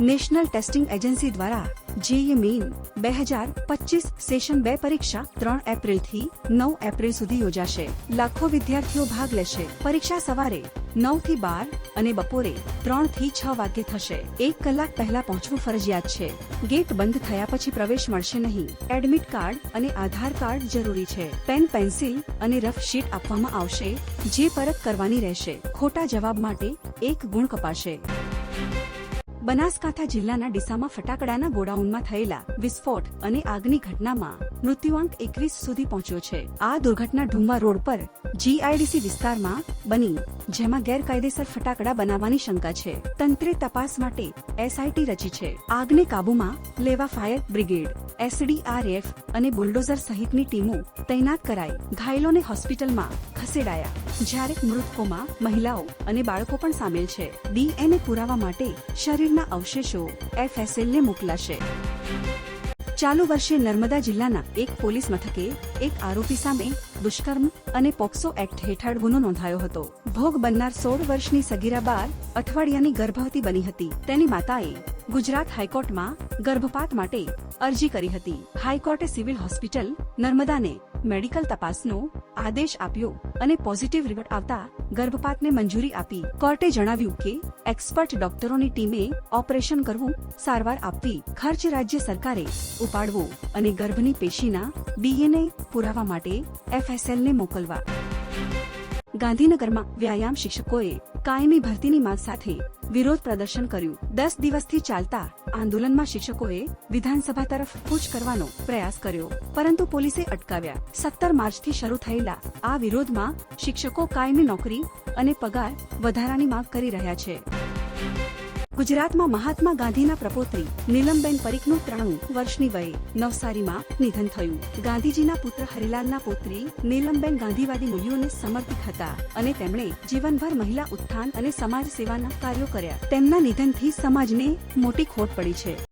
National testing agency દ્વારા જેઈએ main બે હજાર પચીસ સેશન બે પરીક્ષા ત્રણ એપ્રિલથી નવ એપ્રિલ સુધી યોજાશે. લાખો વિદ્યાર્થીઓ ભાગ લેશે. પરીક્ષા સવારે નવથી બાર અને બપોરે ત્રણથી છ વાગ્યે થશે. એક કલાક પહેલા પહોંચવું ફરજિયાત છે. ગેટ બંધ થયા પછી પ્રવેશ મળશે નહીં. એડમિટ કાર્ડ અને આધાર કાર્ડ જરૂરી છે. પેન, પેન્સિલ અને રફ શીટ આપવામાં આવશે, જે પરત કરવાની રહેશે. ખોટા જવાબ માટે એક ગુણ કપાશે. બનાસકાંઠા જિલ્લાના ડીસામાં ફટાકડાના ગોડાઉનમાં થયેલા વિસ્ફોટ અને આગની ઘટનામાં મૃત્યુઆંક એકવીસ સુધી પહોંચ્યો છે. આ દુર્ઘટના ઢુંગા રોડ પર જીઆઈડીસી વિસ્તારમાં બની, જેમાં ગેરકાયદેસર ફટાકડા બનાવવાની શંકા છે. તંત્રે તપાસ માટે એસઆઈટી રચી છે. આગને કાબુમાં લેવા ફાયર બ્રિગેડ, એસડીઆરએફ અને બુલડોઝર સહિતની ટીમો તૈનાત કરાઈ, ઘાયલોને હોસ્પિટલમાં ખસેડાયા. જ્યારે મૃતકોમાં મહિલાઓ અને બાળકો પણ સામેલ છે. ડીએનએ પુરાવા માટે શરીરના અવશેષો એફએસએલને મોકલાશે. ચાલુ વર્ષે નર્મદા જિલ્લાના એક પોલીસ મથકે એક આરોપી સામે દુષ્કર્મ અને પોક્સો એક્ટ હેઠળ ગુનો નોંધાયો હતો. ભોગ બનનાર સોળ વર્ષની સગીરા બાર અઠવાડિયાની ગર્ભવતી બની હતી. તેની માતાએ ગુજરાત હાઈકોર્ટમાં ગર્ભપાત માટે અરજી કરી હતી. હાઈકોર્ટે સિવિલ હોસ્પિટલ નર્મદાને મેડિકલ તપાસનો આદેશ આપ્યો અને પોઝિટિવ રિપોર્ટ આવતા ગર્ભપાતને મંજૂરી આપી. કોર્ટે જણાવ્યું કે એક્સપર્ટ ડોક્ટરોની ટીમે ઓપરેશન કરવું સારવાર આપવી ખર્ચ રાજ્ય સરકારે ઉપાડવો અને ગર્ભની પેશીના ડીએનએ પુરાવા માટે એફએસએલને મોકલવા. ગાંધીનગરમાં વ્યાયામ શિક્ષકોએ કાયમી ભરતીની માંગ સાથે વિરોધ પ્રદર્શન કર્યું. દસ દિવસથી ચાલતા આંદોલનમાં શિક્ષકોએ વિધાનસભા તરફ કૂચ કરવાનો પ્રયાસ કર્યો, પરંતુ પોલીસે અટકાવ્યા. સત્તર માર્ચથી શરૂ થયેલા આ વિરોધમાં શિક્ષકો કાયમી નોકરી અને પગાર વધારાની માંગ કરી રહ્યા છે. ગુજરાતમાં મહાત્મા ગાંધીના પ્રપોત્રી નીલમબેન પરીખનું ત્રાણું વર્ષની વયે નવસારીમાં નિધન થયું. ગાંધીજીના પુત્ર હરિલાલના પુત્રી નીલમબેન ગાંધીવાદી મૂલ્યોને સમર્પિત હતા અને તેમણે જીવનભર મહિલા ઉત્થાન અને સમાજ સેવાના કાર્યો કર્યા. તેમના નિધનથી સમાજને મોટી ખોટ પડી છે.